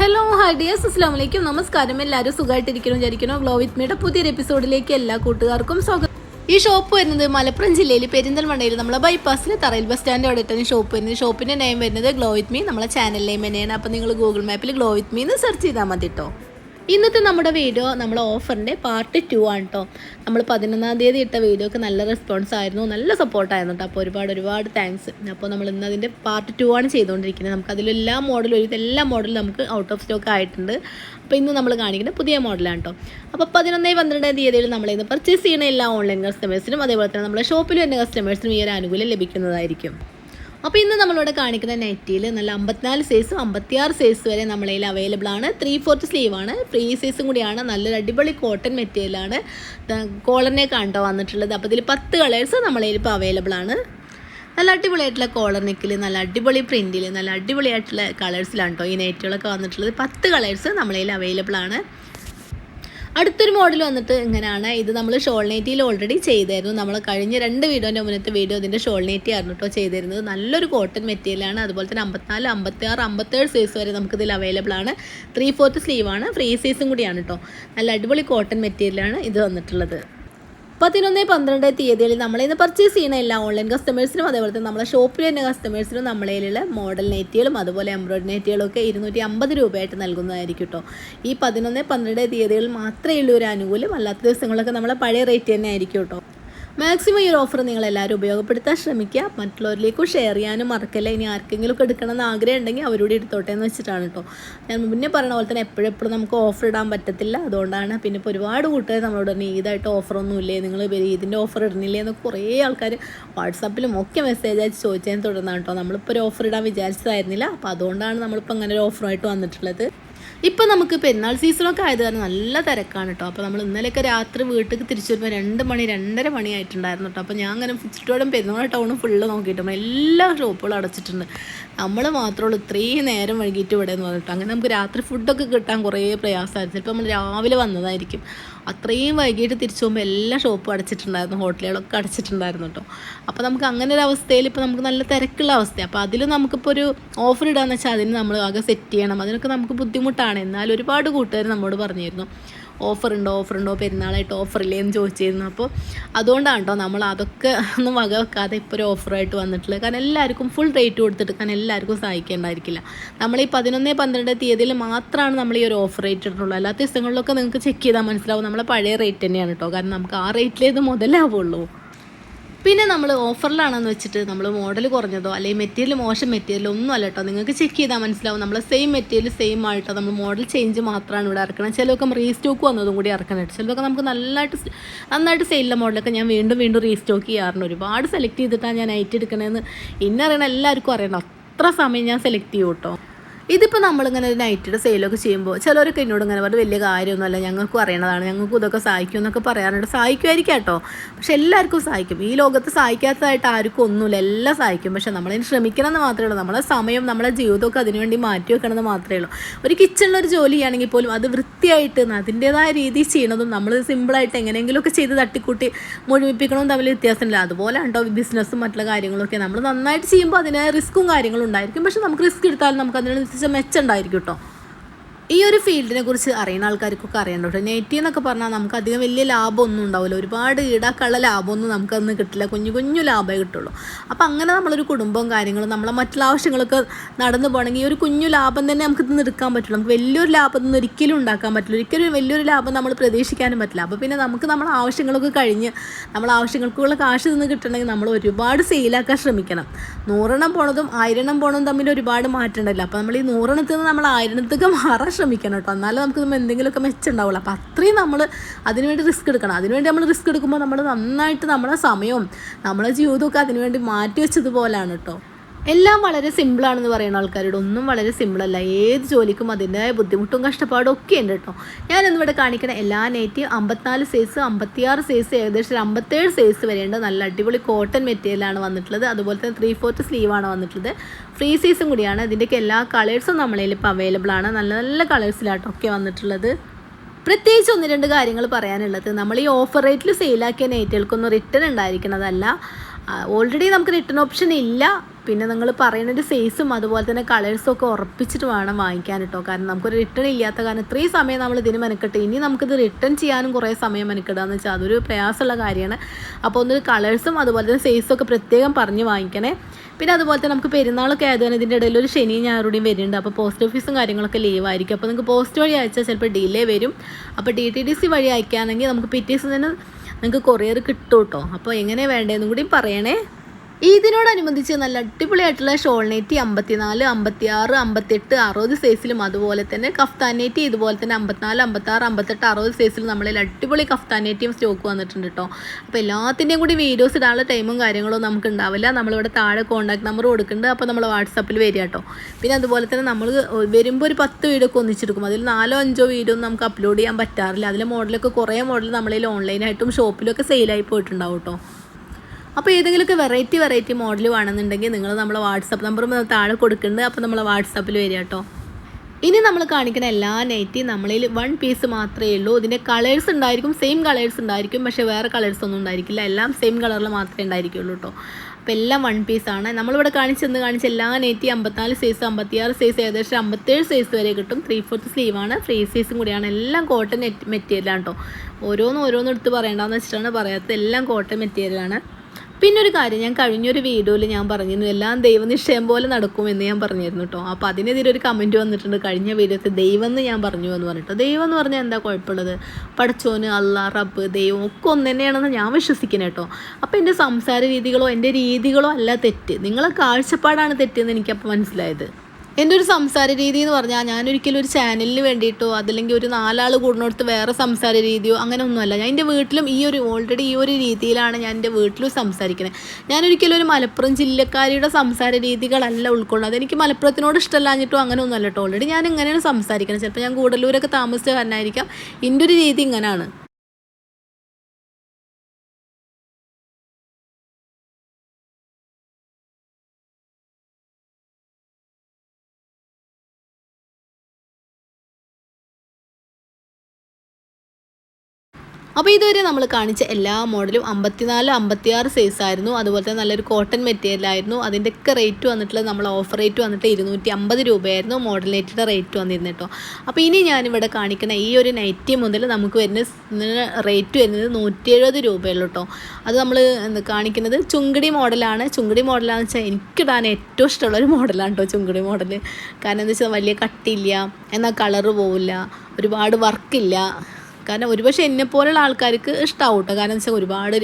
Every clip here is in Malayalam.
ഹലോ ഹായ് ഡിയേഴ്സ് അസ്ലാം വലൈക്കും നമസ്കാരം എല്ലാവരും സുഖമായിട്ടിരിക്കണം വിചാരിക്കുന്നു ഗ്ലോ വിത്ത് മീയുടെ പുതിയൊരു എപ്പിസോഡിലേക്ക് എല്ലാ കൂട്ടുകാർക്കും സ്വാഗതം. ഈ ഷോപ്പ് വരുന്നത് മലപ്പുറം ജില്ലയിൽ പെരിന്തൽമണ്ണയിൽ നമ്മളെ ബൈപ്പാസിൽ തറയിൽ ബസ് സ്റ്റാൻഡ് അവിടെ തന്നെ ഷോപ്പ് വരുന്നത്. ഷോപ്പിന്റെ നെയിം വരുന്നത് ഗ്ലോ വിത്ത് മീ നമ്മളെ ചാനൽ നെയിം തന്നെയാണ്. അപ്പോൾ നിങ്ങൾ ഗൂഗിൾ മാപ്പിൽ ഗ്ലോ വിത്ത് മീ എന്ന് സെർച്ച് ചെയ്താൽ മതി കേട്ടോ ഇന്നത്തെ നമ്മുടെ വീഡിയോ നമ്മൾ ഓഫറിന്റെ പാർട്ട് ടു ആണ് കേട്ടോ നമ്മൾ പതിനൊന്നാം തീയതി ഇട്ട വീഡിയോക്ക് നല്ല റെസ്പോൺസ് ആയിരുന്നു നല്ല സപ്പോർട്ടായിരുന്നു കേട്ടോ അപ്പോൾ ഒരുപാട് ഒരുപാട് താങ്ക്സ് അപ്പോൾ നമ്മൾ ഇന്ന് അതിന്റെ പാർട്ട് ടു ആണ് ചെയ്തുകൊണ്ടിരിക്കുന്നത് നമുക്ക് അതിലെല്ലാ മോഡലും ഒരു എല്ലാ മോഡലും നമുക്ക് ഔട്ട് ഓഫ് സ്റ്റോക്ക് ആയിട്ടുണ്ട്. അപ്പോൾ ഇന്ന് നമ്മൾ കാണിക്കുന്ന പുതിയ മോഡലാണ് കേട്ടോ അപ്പോൾ പതിനൊന്നേ പന്ത്രണ്ടാം തീയതിയിൽ നമ്മൾ ഇന്ന് പർച്ചേസ് ചെയ്യുന്ന എല്ലാ ഓൺലൈൻ കസ്റ്റമേഴ്സിനും അതേപോലെ തന്നെ നമ്മുടെ ഷോപ്പിൽ വരുന്ന കസ്റ്റമേഴ്സിനും ഈ ഒരു ആനുകൂല്യം ലഭിക്കുന്നതായിരിക്കും. അപ്പോൾ ഇന്ന് നമ്മളിവിടെ കാണിക്കുന്ന നെറ്റിയിൽ നല്ല അമ്പത്തിനാല് സൈസും അമ്പത്തിയാറ് സൈസ് വരെ നമ്മളതിൽ അവൈലബിൾ ആണ്. ത്രീ ഫോർത്ത് സ്ലീവ് ആണ്. ഫ്രീ സൈസും കൂടിയാണ്. നല്ലൊരു അടിപൊളി കോട്ടൺ മെറ്റീരിയലാണ് കോളറിനെ കണ്ടോ വന്നിട്ടുള്ളത്. അപ്പോൾ ഇതിൽ പത്ത് കളേഴ്സ് നമ്മളതിൽ ഇപ്പോൾ അവൈലബിൾ ആണ്. നല്ല അടിപൊളിയായിട്ടുള്ള കോളർ നെക്കിൽ നല്ല അടിപൊളി പ്രിന്റിൽ നല്ല അടിപൊളിയായിട്ടുള്ള കളേഴ്സിലാണ് കേട്ടോ ഈ നെറ്റുകളൊക്കെ വന്നിട്ടുള്ളത്. പത്ത് കളേഴ്സ് നമ്മളതിൽ അവൈലബിൾ ആണ്. അടുത്തൊരു മോഡൽ വന്നിട്ട് ഇങ്ങനെയാണ് ഇത് നമ്മൾ ഷോൾനേറ്റിയിൽ ഓൾറെഡി ചെയ്തായിരുന്നു. നമ്മൾ കഴിഞ്ഞ രണ്ട് വീഡിയോന്റെ മുന്നത്തെ വീഡിയോ ഇതിന്റെ ഷോൾനേറ്റി ആയിരുന്നു കേട്ടോ ചെയ്തിരുന്നത്. നല്ലൊരു കോട്ടൺ മെറ്റീരിയലാണ് അതുപോലെ തന്നെ അമ്പത്തിനാല് അമ്പത്തി ആറ് അമ്പത്തേഴ് സൈസ് വരെ നമുക്കിതിൽ അവൈലബിൾ ആണ്. ത്രീ ഫോർത്ത് സ്ലീവാണ് ഫ്രീ സൈസും കൂടിയാണ് കേട്ടോ നല്ല അടിപൊളി കോട്ടൺ മെറ്റീരിയലാണ് ഇത് വന്നിട്ടുള്ളത്. പതിനൊന്ന് പന്ത്രണ്ട് തീയതികളിൽ നമ്മൾ ഇന്ന് പർച്ചേസ് ചെയ്യുന്ന എല്ലാ ഓൺലൈൻ കസ്റ്റമേഴ്സിനും അതേപോലെ തന്നെ നമ്മളെ ഷോപ്പിൽ തന്നെ കസ്റ്റമേഴ്സിനും നമ്മളതിലുള്ള മോഡൽ നെറ്റുകളും അതുപോലെ എംബ്രോയിഡറി നെറ്റുകളും ഒക്കെ ഇരുന്നൂറ്റി അമ്പത് രൂപയായിട്ട് നൽകുന്നതായിരിക്കും കേട്ടോ ഈ പതിനൊന്ന് പന്ത്രണ്ട് തീയതികളിൽ മാത്രമേ ഉള്ളൂ ഒരു അനുകൂലം. അല്ലാത്ത ദിവസങ്ങളൊക്കെ നമ്മളെ പഴയ റേറ്റ് തന്നെ ആയിരിക്കും കേട്ടോ മാക്സിമം ഈ ഓഫർ നിങ്ങൾ എല്ലാവരും ഉപയോഗപ്പെടുത്താൻ ശ്രമിക്കുക. മറ്റുള്ളവരിലേക്കും ഷെയർ ചെയ്യാനും മറക്കല്ല. ഇനി ആർക്കെങ്കിലും ഒക്കെ എടുക്കണമെന്ന് ആഗ്രഹം ഉണ്ടെങ്കിൽ അവരോട് എടുത്തോട്ടെ എന്ന് വെച്ചിട്ടാണ് കേട്ടോ. ഞാൻ മുന്നേ പറഞ്ഞ പോലെ തന്നെ എപ്പോഴും എപ്പോഴും നമുക്ക് ഓഫർ ഇടാൻ പറ്റത്തില്ല. അതുകൊണ്ടാണ് പിന്നെ ഇപ്പോൾ ഒരുപാട് കൂട്ടുകാർ നമ്മളോട് പറഞ്ഞു ഈദായിട്ട് ഓഫറൊന്നും ഇല്ലേ? നിങ്ങൾ ഇതിന്റെ ഓഫർ ഇടുന്നില്ലേ? എന്ന് കുറേ ആൾക്കാർ വാട്സാപ്പിലും ഒക്കെ മെസ്സേജ് അയച്ച് ചോദിച്ചതിനെ തുടർന്നാണ് കേട്ടോ. നമ്മളിപ്പോൾ ഒരു ഓഫർ ഇടാൻ വിചാരിച്ചതായിരുന്നില്ല. അപ്പോൾ അതുകൊണ്ടാണ് നമ്മളിപ്പോൾ അങ്ങനെ ഒരു ഓഫറുമായിട്ട് വന്നിട്ടുള്ളത്. ഇപ്പം നമുക്ക് പെരുന്നാൾ സീസണൊക്കെ ആയത് കാരണം നല്ല തിരക്കാണ് കേട്ടോ അപ്പോൾ നമ്മൾ ഇന്നലെയൊക്കെ രാത്രി വീട്ടിൽ തിരിച്ചു വരുമ്പോൾ രണ്ട് മണി രണ്ടര മണി ആയിട്ടുണ്ടായിരുന്നു കേട്ടോ അപ്പോൾ ഞാൻ അങ്ങനെ ചുറ്റോടും പെരുന്നാൾ ടൗണും ഫുള്ള് നോക്കിയിട്ടുണ്ട് എല്ലാ ഷോപ്പുകളും അടച്ചിട്ടുണ്ട്. നമ്മൾ മാത്രമുള്ളൂ ഇത്രയും നേരം വൈകിട്ട് ഇവിടെ എന്ന് പറഞ്ഞിട്ട്. അങ്ങനെ നമുക്ക് രാത്രി ഫുഡൊക്കെ കിട്ടാൻ കുറേ പ്രയാസമായിരുന്നു. ചിലപ്പോൾ നമ്മൾ രാവിലെ വന്നതായിരിക്കും. അത്രയും വൈകിട്ട് തിരിച്ചു പോകുമ്പോൾ എല്ലാ ഷോപ്പും അടച്ചിട്ടുണ്ടായിരുന്നു ഹോട്ടലുകളൊക്കെ അടച്ചിട്ടുണ്ടായിരുന്നു കേട്ടോ. അപ്പോൾ നമുക്ക് അങ്ങനെ ഒരു അവസ്ഥയിൽ ഇപ്പോൾ നമുക്ക് നല്ല തിരക്കുള്ള അവസ്ഥയാണ് അപ്പോൾ അതിൽ നമുക്കിപ്പോൾ ഒരു ഓഫർ ഇടാന്ന് വെച്ചാൽ അതിന് നമ്മൾ ആകെ സെറ്റ് ചെയ്യണം. അതിനൊക്കെ നമുക്ക് ബുദ്ധിമുട്ടാണ്. എന്നാൽ ഒരുപാട് കൂട്ടുകാർ നമ്മോട് പറഞ്ഞിരുന്നു. ഓഫർ ഉണ്ടോ ഓഫർ ഉണ്ടോ പെരുന്നാളായിട്ട് ഓഫർ ഇല്ലേ എന്ന് ചോദിച്ചിരുന്നു. അപ്പോൾ അതുകൊണ്ടാണ് കേട്ടോ നമ്മൾ അതൊക്കെ ഒന്നും വക വെക്കാതെ ഇപ്പോൾ ഒരു ഓഫറായിട്ട് വന്നിട്ടുള്ളത്. കാരണം എല്ലാവർക്കും ഫുൾ റേറ്റ് കൊടുത്തിട്ട് കാരണം എല്ലാവർക്കും സഹായിക്കേണ്ടായിരിക്കില്ല. നമ്മൾ ഈ പതിനൊന്ന് പന്ത്രണ്ട് തീയതിയിൽ മാത്രമാണ് നമ്മൾ ഈ ഒരു ഓഫർ റേറ്റ് ഇട്ടിട്ടുള്ളൂ. അല്ലാത്ത ദിവസങ്ങളിലൊക്കെ നിങ്ങൾക്ക് ചെക്ക് ചെയ്താൽ മനസ്സിലാവും. നമ്മളെ പഴയ റേറ്റ് തന്നെയാണ് കേട്ടോ കാരണം നമുക്ക് ആ റേറ്റിലേത് മുതലാവുള്ളൂ. പിന്നെ നമ്മൾ ഓഫറിലാണെന്ന് വെച്ചിട്ട് നമ്മൾ മോഡൽ കുറഞ്ഞതോ അല്ലെങ്കിൽ മെറ്റീരിയൽ മോശം മെറ്റീരിയൽ ഒന്നും അല്ല കേട്ടോ നിങ്ങൾക്ക് ചെക്ക് ചെയ്താൽ മനസ്സിലാവും. നമ്മൾ സെയിം മെറ്റീരിയൽ സെയിം ആയിട്ടോ. നമ്മൾ മോഡൽ ചേഞ്ച് മാത്രമാണ് ഇവിടെ ഇറക്കണം ചിലതൊക്കെ റീസ്റ്റോക്ക് വന്നതും കൂടി ഇറക്കണം ചിലതൊക്കെ നമുക്ക് നല്ലതായിട്ട് നന്നായിട്ട് സെയിലുള്ള മോഡലൊക്കെ ഞാൻ വീണ്ടും വീണ്ടും റീസ്റ്റോക്ക് ചെയ്യാറുണ്ട്. ഒരുപാട് സെലക്ട് ചെയ്തിട്ടാണ് ഞാൻ ഐറ്റ് എടുക്കണതെന്ന് ഇന്നറിയണ എല്ലാവർക്കും അറിയണം. അത്ര സമയം ഞാൻ സെലക്ട് ചെയ്യും കേട്ടോ ഇതിപ്പോൾ നമ്മളിങ്ങനെ ഒരു നൈറ്റിയുടെ സെയിലൊക്കെ ചെയ്യുമ്പോൾ ചിലരൊക്കെ എന്നോട് ഇങ്ങനെ പറഞ്ഞു വലിയ കാര്യമൊന്നുമല്ല ഞങ്ങൾക്കും അറിയണതാണ് ഞങ്ങൾക്കും ഇതൊക്കെ സഹായിക്കും എന്നൊക്കെ പറയാറുണ്ട്. സഹായിക്കുമായിരിക്കും കേട്ടോ. പക്ഷെ എല്ലാവർക്കും സഹായിക്കും. ഈ ലോകത്ത് സഹായിക്കാത്തതായിട്ട് ആർക്കും ഒന്നുമില്ല. എല്ലാം സഹായിക്കും. പക്ഷെ നമ്മളതിന് ശ്രമിക്കണം എന്ന് മാത്രമേ ഉള്ളൂ. നമ്മളെ സമയം നമ്മളെ ജീവിതമൊക്കെ അതിനുവേണ്ടി മാറ്റി വെക്കണമെന്ന് മാത്രമേ ഉള്ളൂ. ഒരു കിച്ചണിലൊരു ജോലി ചെയ്യുകയാണെങ്കിൽ പോലും അത് വൃത്തിയായിട്ട് അതിന്റേതായ രീതിയിൽ ചെയ്യണതും നമ്മൾ സിമ്പിളായിട്ട് എങ്ങനെയെങ്കിലുമൊക്കെ ചെയ്ത് തട്ടിക്കൂട്ടി മുഴുമിപ്പിക്കണമെന്ന് തമ്മിൽ വ്യത്യാസമില്ല. അതുപോലെ ഉണ്ടോ ബിസിനസ്സും മറ്റുള്ള കാര്യങ്ങളൊക്കെ. നമ്മൾ നന്നായിട്ട് ചെയ്യുമ്പോൾ അതിന് റിസ്ക്കും കാര്യങ്ങളും ഉണ്ടായിരിക്കും. പക്ഷെ നമുക്ക് റിസ്ക് എടുത്താലും നമുക്ക് അതിനനുസരിച്ച് മെച്ചം ഉണ്ടായിരിക്കും കേട്ടോ ഈ ഒരു ഫീൽഡിനെ കുറിച്ച് അറിയുന്ന ആൾക്കാർക്കൊക്കെ അറിയണ്ടോ നെറ്റി എന്നൊക്കെ പറഞ്ഞാൽ നമുക്ക് അധികം വലിയ ലാഭമൊന്നും ഉണ്ടാവില്ല. ഒരുപാട് ഈടാക്കുള്ള ലാഭമൊന്നും നമുക്കന്ന് കിട്ടില്ല. കുഞ്ഞു കുഞ്ഞു ലാഭമേ കിട്ടുള്ളൂ. അപ്പോൾ അങ്ങനെ നമ്മളൊരു കുടുംബവും കാര്യങ്ങളും നമ്മളെ മറ്റുള്ള ആവശ്യങ്ങളൊക്കെ നടന്നു പോകണമെങ്കിൽ ഈ ഒരു കുഞ്ഞു ലാഭം തന്നെ നമുക്ക് ഇന്ന് എടുക്കാൻ പറ്റുള്ളൂ നമുക്ക് വലിയൊരു ലാഭം ഒന്നും ഒരിക്കലും ഉണ്ടാക്കാൻ പറ്റില്ല. ഒരിക്കലും വലിയൊരു ലാഭം നമ്മൾ പ്രതീക്ഷിക്കാനും പറ്റില്ല. അപ്പോൾ പിന്നെ നമുക്ക് നമ്മളെ ആവശ്യങ്ങളൊക്കെ കഴിഞ്ഞ് നമ്മൾ ആവശ്യങ്ങൾക്കുള്ള കാശ് നിന്ന് കിട്ടണമെങ്കിൽ നമ്മൾ ഒരുപാട് സെയിലാക്കാൻ ശ്രമിക്കണം. നൂറെണ്ണം പോണതും ആയിരെണ്ണം പോണതും തമ്മിൽ ഒരുപാട് മാറ്റം ഉണ്ടല്ലോ അപ്പോൾ നമ്മൾ ഈ നൂറെണ്ണത്തിൽ നിന്ന് നമ്മൾ ആയിരണത്തേക്ക് മാറാൻ ശ്രമിക്കണം കേട്ടോ. എന്നാലും നമുക്ക് ഇതുമ്പോൾ എന്തെങ്കിലുമൊക്കെ മെച്ചുണ്ടാവുള്ളൂ അപ്പോൾ അത്രയും നമ്മൾ അതിനുവേണ്ടി റിസ്ക് എടുക്കണം. അതിനുവേണ്ടി നമ്മൾ റിസ്ക് എടുക്കുമ്പോൾ നമ്മൾ നന്നായിട്ട് നമ്മുടെ സമയവും നമ്മുടെ ജീവിതമൊക്കെ അതിനുവേണ്ടി മാറ്റി വെച്ചതുപോലെയാണ് കേട്ടോ. എല്ലാം വളരെ സിമ്പിളാണെന്ന് പറയുന്ന ആൾക്കാരോട് ഒന്നും വളരെ സിമ്പിളല്ല ഏത് ജോലിക്കും അതിന്റെതായ ബുദ്ധിമുട്ടും കഷ്ടപ്പാടും ഒക്കെ ഉണ്ട് കേട്ടോ. ഞാനിന്നിവിടെ കാണിക്കുന്ന എല്ലാ നെറ്റീവ് അമ്പത്തിനാല് സൈസ് അമ്പത്തിയാറ് സൈസ് ഏകദേശം അമ്പത്തേഴ് സൈസ് വരെയുണ്ട്. നല്ല അടിപൊളി കോട്ടൺ മെറ്റീരിയലാണ് വന്നിട്ടുള്ളത്. അതുപോലെ തന്നെ ത്രീ ഫോർത്ത് സ്ലീവാണ് വന്നിട്ടുള്ളത്. ഫ്രീ സൈസും കൂടിയാണ്. ഇതിന്റെയൊക്കെ എല്ലാ കളേഴ്സും നമ്മളതിൽ ഇപ്പോൾ അവൈലബിൾ ആണ്. നല്ല നല്ല കളേഴ്സിലാട്ടോ ഒക്കെ വന്നിട്ടുള്ളത്. പ്രത്യേകിച്ച് ഒന്ന് രണ്ട് കാര്യങ്ങൾ പറയാനുള്ളത്. നമ്മൾ ഈ ഓഫർ റേറ്റിൽ സെയിലാക്കിയ നെയ്റ്റുകൾക്കൊന്നും റിട്ടേൺ ഉണ്ടായിരിക്കുന്നതല്ല ഓൾറെഡി നമുക്ക് റിട്ടേൺ ഓപ്ഷൻ ഇല്ല. പിന്നെ നിങ്ങൾ പറയുന്നതിന്റെ സൈസും അതുപോലെ തന്നെ കളേഴ്സും ഒക്കെ ഉറപ്പിച്ചിട്ട് വേണം വാങ്ങിക്കാൻ കേട്ടോ കാരണം നമുക്കൊരു റിട്ടേൺ ഇല്ലാത്ത കാരണം ഇത്രയും സമയം നമ്മൾ ഇതിന് മെനക്കെട്ട്. ഇനി നമുക്കിത് റിട്ടേൺ ചെയ്യാനും കുറേ സമയം മെനക്കെടുകയെന്ന് വെച്ചാൽ അതൊരു പ്രയാസമുള്ള കാര്യമാണ്. അപ്പോൾ ഒന്ന് കളേഴ്സും അതുപോലെ തന്നെ സൈസും ഒക്കെ പ്രത്യേകം പറഞ്ഞ് വാങ്ങിക്കണേ. പിന്നെ അതുപോലെ തന്നെ നമുക്ക് പെരുന്നാളൊക്കെ ആയതുകൊണ്ട് ഇതിന്റെ ഇടയിൽ ഒരു ശനി ഞായറുടെയും വരുന്നുണ്ട്. അപ്പോൾ പോസ്റ്റ് ഓഫീസും കാര്യങ്ങളൊക്കെ ലീവ് ആയിരിക്കും. അപ്പോൾ നിങ്ങൾക്ക് പോസ്റ്റ് വഴി അയച്ചാൽ ചിലപ്പോൾ ഡിലേ വരും. അപ്പോൾ ഡി ടി ഡി സി വഴി അയക്കുകയാണെങ്കിൽ നമുക്ക് പിറ്റേഴ്സ് തന്നെ നിങ്ങൾക്ക് കൊറിയർ കിട്ടും കേട്ടോ അപ്പോൾ എങ്ങനെ വേണ്ടതെന്നും കൂടി പറയണേ. ഇതിനോടനുബന്ധിച്ച് നല്ല അടിപൊളിയായിട്ടുള്ള ഷോൾ നെറ്റി അമ്പത്തിനാല് അമ്പത്തിയാറ് അമ്പത്തെട്ട് അറുപത് സൈസിലും അതുപോലെ തന്നെ കഫ്താൻ നെറ്റി ഇതുപോലെ തന്നെ അമ്പത്തിനാല് അമ്പത്താറ് അമ്പത്തെട്ട് അറുപത് സൈസിലും നമ്മളിൽ അടിപൊളി കഫ്താൻ നെറ്റിയും സ്റ്റോക്ക് വന്നിട്ടുണ്ട് കേട്ടോ അപ്പോൾ എല്ലാത്തിന്റെയും കൂടി വീഡിയോസ് ഇടാനുള്ള ടൈമും കാര്യങ്ങളും നമുക്ക് ഉണ്ടാവില്ല. നമ്മളിവിടെ താഴെ കോൺടാക്ട് നമ്പർ കൊടുക്കുന്നുണ്ട് അപ്പോൾ നമ്മൾ വാട്സപ്പിൽ വരിക കേട്ടോ പിന്നെ അതുപോലെ തന്നെ നമ്മൾ വരുമ്പോൾ ഒരു പത്ത് വീഡിയോ ഒക്കെ ഒന്നിച്ചെടുക്കും അതിൽ നാലോ അഞ്ചോ വീഡിയോ ഒന്നും നമുക്ക് അപ്ലോഡ് ചെയ്യാൻ പറ്റാറില്ല. അതിലെ മോഡലൊക്കെ കുറേ മോഡൽ നമ്മളിൽ ഓൺലൈനായിട്ടും ഷോപ്പിലൊക്കെ സെയിലായി പോയിട്ടുണ്ടാവും കേട്ടോ അപ്പോൾ ഏതെങ്കിലുമൊക്കെ വെറൈറ്റി വെറൈറ്റി മോഡൽ വേണമെന്നുണ്ടെങ്കിൽ നിങ്ങൾ നമ്മളെ വാട്സപ്പ് നമ്പർ താഴെ കൊടുക്കുന്നുണ്ട്. അപ്പോൾ നമ്മളെ വാട്സപ്പിൽ വരിക കേട്ടോ. ഇനി നമ്മൾ കാണിക്കുന്ന എല്ലാ നൈറ്റി നമ്മളിൽ വൺ പീസ് മാത്രമേ ഉള്ളൂ. ഇതിന്റെ കളേഴ്സ് ഉണ്ടായിരിക്കും സെയിം കളേഴ്സ് ഉണ്ടായിരിക്കും. പക്ഷേ വേറെ കളേഴ്സ് ഒന്നും ഉണ്ടായിരിക്കില്ല. എല്ലാം സെയിം കളറിൽ മാത്രമേ ഉണ്ടായിരിക്കുള്ളൂ കേട്ടോ. അപ്പോൾ എല്ലാം വൺ പീസാണ് നമ്മളിവിടെ കാണിച്ചെന്ന് കാണിച്ച എല്ലാ നെറ്റി അമ്പത്തിനാല് സൈസ് അമ്പത്തിയാറ് സൈസ് ഏകദേശം അമ്പത്തേഴ് സൈസ് വരെ കിട്ടും. ത്രീ ഫോർത്ത് സ്ലീവാണ് ഫ്രീ സൈസും കൂടിയാണ്. എല്ലാം കോട്ടൺ മെറ്റീരിയലാണ് കേട്ടോ. ഓരോന്നും ഓരോന്നും എടുത്ത് പറയേണ്ടതെന്ന് വെച്ചിട്ടാണ് പറയാത്തത്. എല്ലാം കോട്ടൺ മെറ്റീരിയലാണ് പിന്നെ ഒരു കാര്യം ഞാൻ കഴിഞ്ഞൊരു വീഡിയോയിൽ ഞാൻ പറഞ്ഞിരുന്നു എല്ലാം ദൈവനിശ്ചയം പോലെ നടക്കുമെന്ന് ഞാൻ പറഞ്ഞിരുന്നു കേട്ടോ അപ്പോൾ അതിനെതിരെ ഒരു കമന്റ് വന്നിട്ടുണ്ട് കഴിഞ്ഞ വീഡിയോത്തിൽ ദൈവം എന്ന് ഞാൻ പറഞ്ഞു എന്ന് പറഞ്ഞിട്ട്. ദൈവം എന്ന് പറഞ്ഞാൽ എന്താ കുഴപ്പമുള്ളത്? പടച്ചോന് അല്ല റബ്ബ് ദൈവം ഒക്കെ ഒന്ന് തന്നെയാണെന്ന് ഞാൻ വിശ്വസിക്കുന്നത് കേട്ടോ അപ്പോൾ എന്റെ സംസാര രീതികളോ എന്റെ രീതികളോ അല്ല തെറ്റ്. നിങ്ങളെ കാഴ്ചപ്പാടാണ് തെറ്റെന്ന് എനിക്കപ്പോൾ മനസ്സിലായത്. എന്റെ ഒരു സംസാര രീതി എന്ന് പറഞ്ഞാൽ ഞാനൊരിക്കലും ഒരു ചാനലിന് വേണ്ടിയിട്ടോ അതല്ലെങ്കിൽ ഒരു നാലാൾ കൂടുന്നിടത്ത് വേറെ സംസാര രീതിയോ അങ്ങനെ ഒന്നുമല്ല ഞാൻ എന്റെ വീട്ടിലും ഈ ഒരു ഓൾറെഡി ഈ ഒരു രീതിയിലാണ് ഞാൻ എന്റെ വീട്ടിലും സംസാരിക്കുന്നത്. ഞാനൊരിക്കലും ഒരു മലപ്പുറം ജില്ലക്കാരിയുടെ സംസാര രീതികളല്ല ഉൾക്കൊള്ളുന്നത്. എനിക്ക് മലപ്പുറത്തിനോട് ഇഷ്ടമല്ലാഞ്ഞിട്ടോ അങ്ങനെ ഒന്നുമല്ല കേട്ടോ. ഓൾറെഡി ഞാൻ ഇങ്ങനെയാണ് സംസാരിക്കുന്നത്. ചിലപ്പോൾ ഞാൻ കൂടലൂരൊക്കെ താമസിച്ച കാരണമായിരിക്കാം എന്റെ ഒരു രീതി ഇങ്ങനെയാണ് അപ്പോൾ ഇതുവരെ നമ്മൾ കാണിച്ച എല്ലാ മോഡലും അമ്പത്തിനാല് അമ്പത്തിയാറ് സൈസ് ആയിരുന്നു. അതുപോലെ തന്നെ നല്ലൊരു കോട്ടൺ മെറ്റീരിയൽ ആയിരുന്നു. അതിന്റെയൊക്കെ റേറ്റ് വന്നിട്ടുള്ളത് നമ്മൾ ഓഫർ റേറ്റ് വന്നിട്ട് ഇരുന്നൂറ്റി അമ്പത് രൂപയായിരുന്നു മോഡൽ നെറ്റിന്റെ റേറ്റ് വന്നിരുന്നു കേട്ടോ. അപ്പോൾ ഇനി ഞാനിവിടെ കാണിക്കുന്ന ഈ ഒരു നൈറ്റി മുതൽ നമുക്ക് വരുന്ന റേറ്റ് വരുന്നത് നൂറ്റി എഴുപത് രൂപയുള്ളൂ കേട്ടോ. അത് നമ്മൾ കാണിക്കുന്നത് ചുങ്കടി മോഡലാണ് ചുങ്കടി മോഡലാണെന്ന് വെച്ചാൽ എനിക്കിടാൻ ഏറ്റവും ഇഷ്ടമുള്ള ഒരു മോഡലാണ് കേട്ടോ ചുങ്കടി മോഡൽ കാരണം എന്താ വെച്ചാൽ വലിയ കട്ടില്ല എന്നാൽ കളറ് പോവില്ല ഒരുപാട് വർക്കില്ല കാരണം ഒരുപക്ഷെ എന്നെ പോലുള്ള ആൾക്കാർക്ക് ഇഷ്ടമാവും കേട്ടോ കാരണം വെച്ചാൽ ഒരുപാട്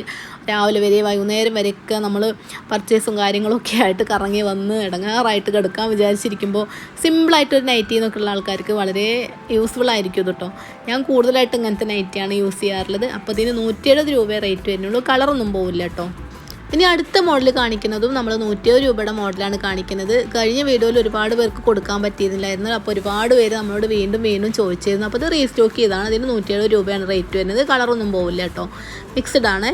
രാവിലെ വരെ വൈകുന്നേരം വരെയൊക്കെ നമ്മൾ പർച്ചേസും കാര്യങ്ങളൊക്കെ ആയിട്ട് കറങ്ങി വന്ന് ഇടങ്ങാറായിട്ട് കിടക്കാൻ വിചാരിച്ചിരിക്കുമ്പോൾ സിമ്പിളായിട്ട് ഒരു നൈറ്റി എന്നൊക്കെ ഉള്ള ആൾക്കാർക്ക് വളരെ യൂസ്ഫുൾ ആയിരിക്കും കേട്ടോ ഞാൻ കൂടുതലായിട്ട് ഇങ്ങനത്തെ നൈറ്റിയാണ് യൂസ് ചെയ്യാറുള്ളത്. അപ്പോൾ ഇതിന് നൂറ്റി എഴുപത് രൂപയെ റേറ്റ് വരുന്നുള്ളൂ. കളറൊന്നും പോവില്ല കേട്ടോ ഇനി അടുത്ത മോഡൽ കാണിക്കുന്നതും നമ്മൾ നൂറ്റിയത് രൂപയുടെ മോഡലാണ് കാണിക്കുന്നത്. കഴിഞ്ഞ വീഡിയോയിൽ ഒരുപാട് പേർക്ക് കൊടുക്കാൻ പറ്റിയിരുന്നില്ലായിരുന്നു. അപ്പോൾ ഒരുപാട് പേര് നമ്മളോട് വീണ്ടും വീണ്ടും ചോദിച്ചിരുന്നു. അപ്പോൾ ഇത് റീസ്റ്റോക്ക് ചെയ്താണ്. അതിന് നൂറ്റിയേഴ് രൂപയാണ് റേറ്റ് വരുന്നത്. കളറൊന്നും പോവില്ല കേട്ടോ. മിക്സ്ഡ് ആണ്.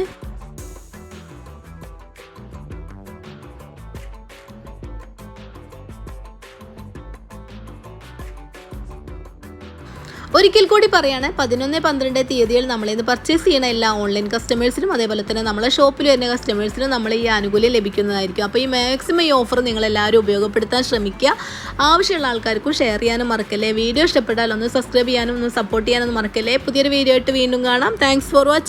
ഒരിക്കൽ കൂടി പറയാണ് പതിനൊന്ന് പന്ത്രണ്ട് തീയതിയിൽ നമ്മൾ ഇന്ന് പർച്ചേസ് ചെയ്യുന്ന എല്ലാ ഓൺലൈൻ കസ്റ്റമേഴ്സിനും അതേപോലെ തന്നെ നമ്മളെ ഷോപ്പിൽ വരുന്ന കസ്റ്റമേഴ്സിനും നമ്മൾ ഈ ആനുകൂല്യം ലഭിക്കുന്നതായിരിക്കും. അപ്പോൾ ഈ മാക്സിമം ഈ ഓഫർ നിങ്ങൾ എല്ലാവരും ഉപയോഗപ്പെടുത്താൻ ശ്രമിക്കുക. ആവശ്യമുള്ള ആൾക്കാർക്കും ഷെയർ ചെയ്യാനും മറക്കല്ലേ. വീഡിയോ ഇഷ്ടപ്പെട്ടാൽ ഒന്ന് സബ്സ്ക്രൈബ് ചെയ്യാനും ഒന്ന് സപ്പോർട്ട് ചെയ്യാനൊന്നും മറക്കല്ലേ. പുതിയൊരു വീഡിയോ ആയിട്ട് വീണ്ടും കാണാം. Thanks for watching